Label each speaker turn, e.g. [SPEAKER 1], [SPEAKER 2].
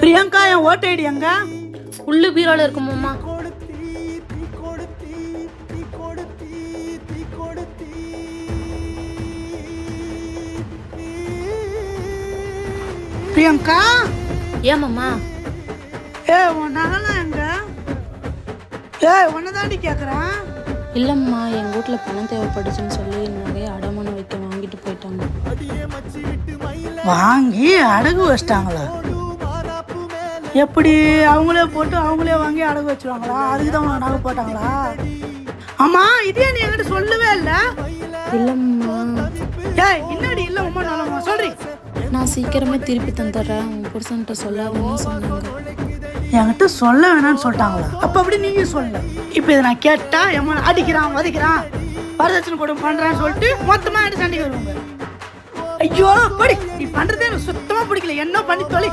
[SPEAKER 1] பிரியங்கா என் ஓட்டு ஐடி எங்க
[SPEAKER 2] உள்ளு பீரோல இருக்குமாம்மா
[SPEAKER 1] பிரியங்கா?
[SPEAKER 2] ஏமாம்மா
[SPEAKER 1] ஏ உன் நகைலாம் எங்க? ஏய் உன்னதாண்டி கேக்குறேன்.
[SPEAKER 2] இல்லைம்மா எங்கள் வீட்டில் பணம் தேவைப்பட்டுச்சுன்னு சொல்லி நிறைய அடமானம் வைக்க வாங்கிட்டு போயிட்டாங்க.
[SPEAKER 1] வாங்கி அடகு வச்சிட்டாங்களா? எப்படி? அவங்களே போட்டு அவங்களே வாங்கி அடகு வச்சிருவாங்களா? அதுக்கு தான் உனக்கு நகை போட்டாங்களா? ஆமா இதே நீ என்கிட்ட சொல்லவே இல்ல.
[SPEAKER 2] இல்லைம்மா.
[SPEAKER 1] ஏய் என்னடி இல்ல உமா நல்லம்மா சொல்றி.
[SPEAKER 2] நான் சீக்கிரமே திருப்பி தந்துடுறேன். உன் புருஷன்கிட்ட சொல்லாதன்னு சொன்னாங்க.
[SPEAKER 1] என்கிட்ட சொல்ல வேணாம்னு சொல்லிட்டாங்களா? அப்ப அப்படி நீங்க சொல்ல இப்ப இதை நான் கேட்டா எம்மன் அடிக்கிறான் வதைக்கிறான். வரதட்சணை கூட பண்றான்னு சொல்லிட்டு மொத்தமா என்கிட்ட சண்டைக்கு வருவாங்க. ஐயோ படி. நீ பண்றதே எனக்கு சுத்தமா பிடிக்கல. என்ன பண்ணி தொலை?